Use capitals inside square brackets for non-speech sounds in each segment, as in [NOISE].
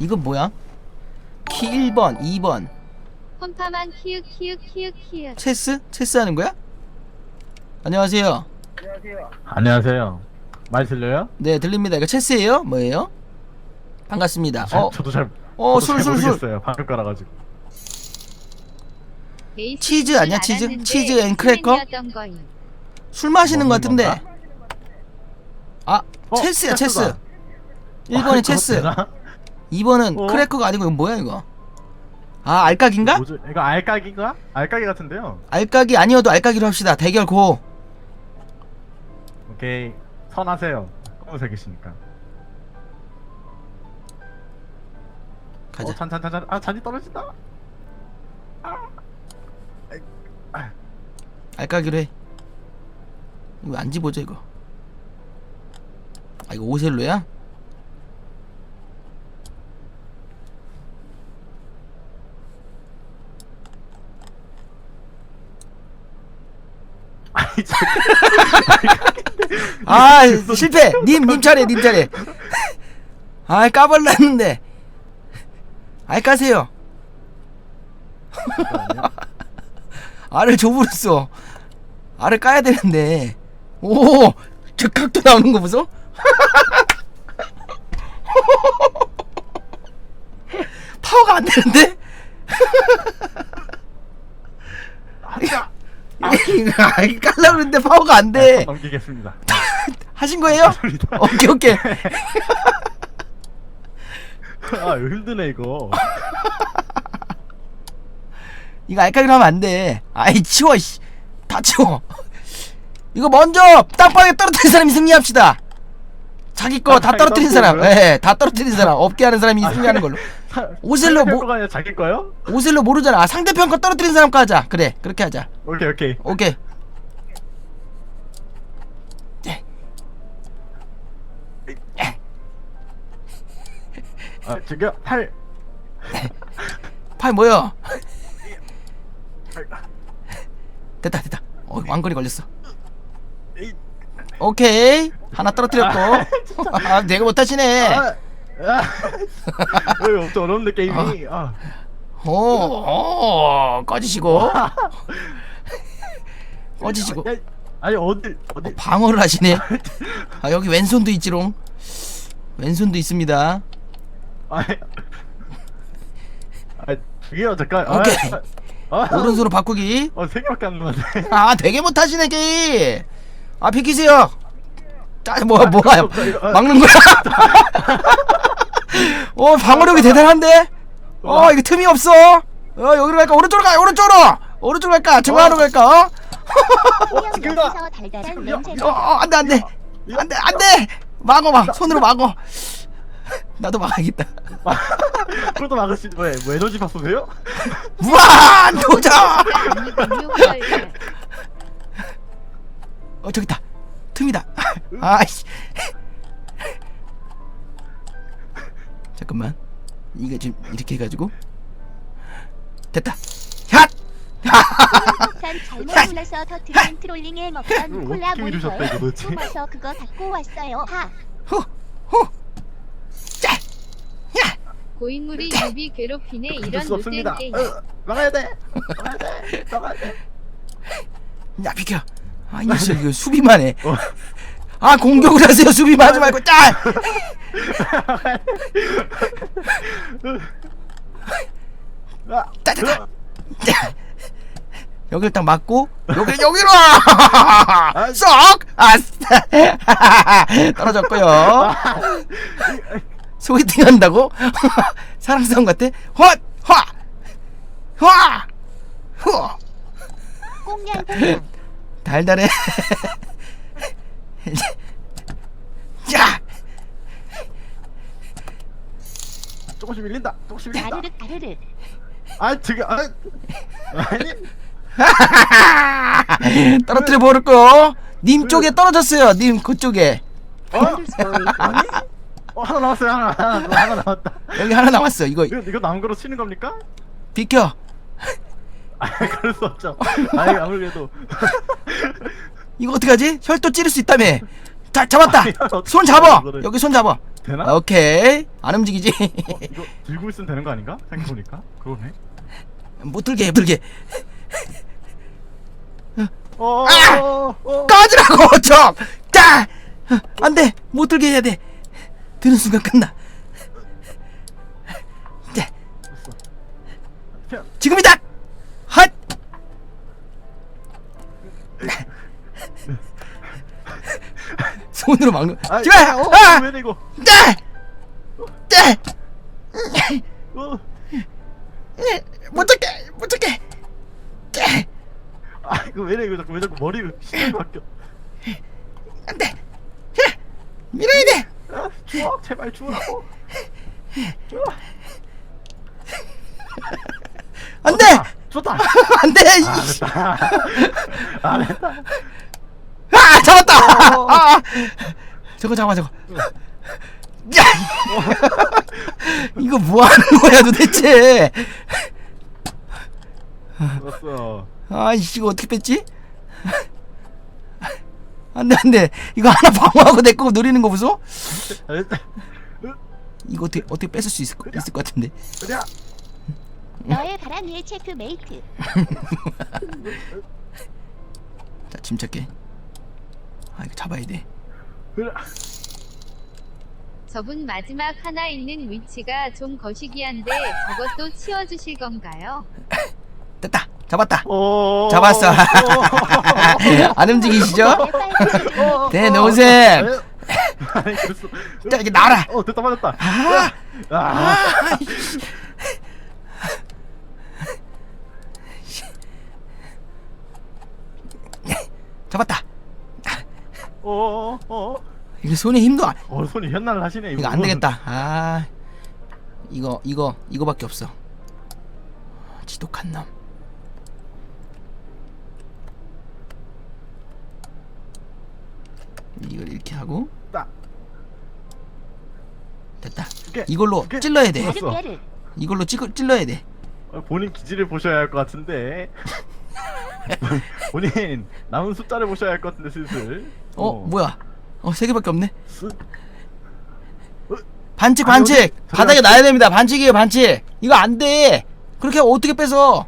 이건 뭐야? 키 1번, 2번. 홈파만 키읔 키읔 키읔 키읔 체스? 체스 하는 거야? 안녕하세요. 안녕하세요. 많이 들려요? 네, 들립니다. 이거 체스예요? 뭐예요? 반갑습니다. 어, 저도 잘, 어, 저도 술, 잘 술, 술. 모르겠어요. 방금 깔아가지고. 베이스 치즈 줄 아니야, 치즈? 알았는데 치즈 앤 크래커? 스맨이었던 거임. 술 마시는 것 먹는 같은데. 건가? 아, 어, 체스야, 체스. 체스다. 1번이 아, 체스. 되나? 2번은 어? 크래커가 아니고 이건 뭐야 이거? 아, 알까기인가? 뭐죠? 이거 알까기인가? 알까기 같은데요. 알까기 아니어도 알까기로 합시다. 대결 고. 오케이. 선하세요. 검은색이시니까. 가자. 어, 잔, 잔, 잔, 잔. 아, 잔이 떨어진다. 알까기로 해. 이거 안 집어져 이거. 아 이거 오셀로야? 아 실패. 님 님 차례 님 차례. 아 까발랐는데. 알 까세요. 알을 줘버렸어. 알을 까야 되는데. 오, 저 각도 나오는 거 보소? [LAUGHS] 파워가 안 되는데? 아니야. [LAUGHS] 이거 알 깔라 그러는데 파워가 안 돼. 넘기겠습니다. [LAUGHS] 하신 거예요? 감사합니다. 오케이 오케이. [LAUGHS] 아, 이거 힘드네, 이거. 이거 알까기로 하면 안 돼. 아이 치워 씨. 다 치워. 이거 먼저 땅방에 떨어뜨린 사람이 승리합시다. 자기 거 다 땅방에 떨어뜨린 사람, 떨어뜨린 예, 다 떨어뜨린 사람, 없게 하는 사람이 승리하는 걸로. 사- 오셀로 뭐- 아니라 자기 거요? 오셀로 모르잖아. 아, 상대편 거 떨어뜨린 사람 거 하자. 그래, 그렇게 하자. 오케이, 오케이. 오케이. 아, 지금 팔. 팔 뭐야? 됐다, 됐다. 어, 왕거리 걸렸어. 에이. 오케이. 하나 떨어뜨렸고. [LAUGHS] 아, 내가 못하시네. 아, 아. [LAUGHS] 엄청 어려운데 게임이. 아. 오, 오, 꺼지시고. [LAUGHS] 꺼지시고. 야, 아니 어디 어디 어, 방어를 하시네. 아, 여기 왼손도 있지롱. 왼손도 있습니다. 아니 아 저기요 잠깐 아, 오케이. 아, 아, 오른손으로 바꾸기. 어, 세 개밖에 안 남았네 아, 되게 못하시네, 게임. 아, 비키세요. 짜, 뭐야, 뭐야. 막는 거야? [LAUGHS] 어, 방어력이 대단한데? 어, 이거 틈이 없어. 어, 여기로 갈까? 오른쪽으로 가, 오른쪽으로! 오른쪽으로 갈까? 중앙으로 갈까? 어? 지금다 달달한 야, 냄새. 어, 어, 안 돼, 안 돼. 안 돼, 안 돼! 막어, 막. 손으로 막어. 나도 막아야겠다. [LAUGHS] 그것도 막을 수 있는 왜뭐 에너지 밥 쏘세요? [LAUGHS] 무한 도전! [LAUGHS] 어, 저기 있다. 틈이다. 아이씨. 잠깐만. 이거 지금 이렇게 해가지고. 됐다. 샷! 전 잘못 골라서 터트린 트롤링에 먹던 콜라 어떻게 이거 도대체? 숨어서 그거 갖고 왔어요. 하. 후! 후! 고인물이 유비 괴롭히네 어쩔 이런 수 없습니다 노잼 게임 어, 막아야 돼 막아야 돼 막아야 돼 야, 비켜. 아, 이 녀석 이거 수비만 해. 어. 아, 공격을 하세요. 수비만 하지 말고. 짜! 아. 짜. 여기를 딱 맞고 여기 [LAUGHS] 여기로 와! 쏙! 아싸! [LAUGHS] 떨어졌고요. 소개팅 한다고? [LAUGHS] 사랑싸움 같아? 헛! 화! 화! 후! 꽁냥 꽁냥. 달달해. [LAUGHS] 자! 조금씩 밀린다 조금씩 밀린다 아르륵 아르륵. 아 지금 아 아니 [LAUGHS] 떨어뜨려 버릴 거요. 님 쪽에 떨어졌어요. 님 그쪽에. 어? 아니 어 하나 남았어요 하나 하나 하나 남았다 여기 하나 남았어. 이거 이거 이거 남은 거로 치는 겁니까? 비켜. [LAUGHS] 아 그럴 수 없죠 아니 아무래도 [LAUGHS] 이거 어떡하지? 혈도 찌를 수 있다며. 자, 잡았다. 아니, 어떡해, 손 잡아. 이거를. 여기 손 잡아. 되나? 오케이. 안 움직이지. 어, 이거 들고 있으면 되는 거 아닌가? 생각해보니까 그러네 못 들게 해 들게 어, 아! 어, 어. 꺼지라고 좀 자! 안돼 못 들게 해야 돼 드는 순간 끝나. 자, 자, 지금이다! 핫 손으로 막는 아, 지금 야, 어, 아! 왜 이거. 네! 네! 어. 못 잡게! 못 잡게! 네! 아 이거 왜 이거 자꾸 왜 자꾸 머리가 시간이 바뀌어. 안 돼 밀어야 돼 아, 추워? 제발 추워라고. 추워. 안돼! 좋다. [LAUGHS] 안돼 아 됐다. 아 됐다. 아 잡았다! 어. 아, 저거 잡아 저거. 야! 이거 뭐 하는 거야 도대체? 좋았어. 아이씨 이거 어떻게 뺐지 안돼 안돼. 이거 하나 방어하고 내 거 노리는 거 보소. 이거 어떻게 어떻게 뺏을 수 있을, 거, 있을 것 같은데. 너의 바람 위에 체크메이트. [LAUGHS] 자 침착해 아 이거 잡아야 돼. 저분 마지막 하나 있는 위치가 좀 거시기한데 저것도 치워주실 건가요? [LAUGHS] 됐다 잡았다. 어. 잡았어. [LAUGHS] 안 움직이시죠? [LAUGHS] 네 [LAUGHS] 아니 그랬어. 자 이렇게 나와라. 어 됐다 맞았다. 아. 아. 잡았다. 어어어. 어, 이거 손에 힘도 안 어, 손이 현날 하시네 이거. 안 되겠다. 아 이거 이거 이거밖에 없어. 지독한 놈 이걸 이렇게 하고. 딱 됐다. 오케이. 이걸로 오케이. 찔러야 돼. 이걸로 찌, 찔러야 돼. 어, 본인 기지를 보셔야 할 것 같은데. [LAUGHS] 본인 남은 숫자를 보셔야 할 것 같은데 슬슬. 어, 뭐야? 어 세 개밖에 없네. 스- 반칙 아, 반칙. 여기 바닥에 놔야 됩니다. 반칙이에요 반칙. 이거 안 돼. 그렇게 하면 어떻게 뺏어?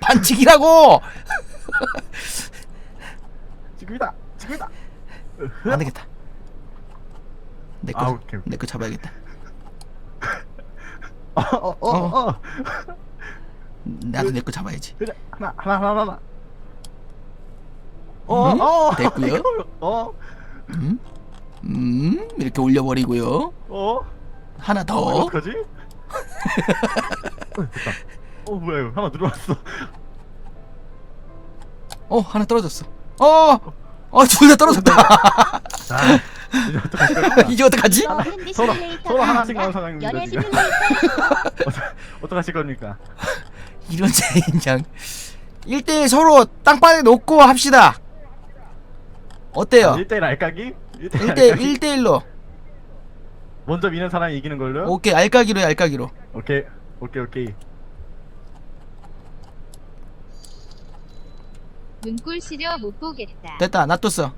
반칙이라고! [LAUGHS] 지금이다. 지금이다 안 되겠다. 내 거 아, 오케이, 오케이. 내거 잡아야겠다. 어 어 어 어, 어. 나도 내 거 잡아야지. 그래 하나 하나 하나 하나. 음, 어어 됐고요. [LAUGHS] 어어. 음, 음? 이렇게 올려버리고요. 어? 하나 어, 더. 어떡하지? 어, [LAUGHS] 됐다. 어 뭐야 이거. 하나 들어왔어. 어 하나 떨어졌어. 어 어 둘 다 떨어졌다 자 이제 어떡하지 너 핸디 서로- 서로 하나씩. 나온 상황입니다, 연애 지금. 시뮬레이터. 어떡 어떡하실 겁니까? 이런 젠장 1대1 서로 땅바닥에 놓고 합시다 어때요 1대1 알까기? 1대1 1대 알까기? 1대1로 먼저 미는 사람이 이기는 걸로? 오케이 알까기로 해 알까기로 오케이 오케이 오케이. 눈꼴 시려 못 보겠다. 됐다 놔뒀어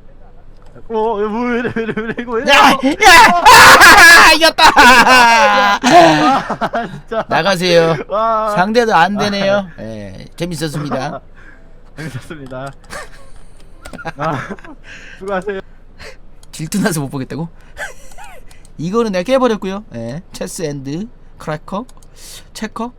어 뭐래 왜래 왜래 이거 왜? 야! 야! 아, 이겼다! 아 진짜. 나가세요. 와. 상대도 안 되네요. 예, 재밌었습니다. [LAUGHS] 재밌었습니다. 아 수고하세요. 질투 나서 못 보겠다고? [LAUGHS] 이거는 내가 깨버렸고요. 예, 체스 앤드 크래커, 체커,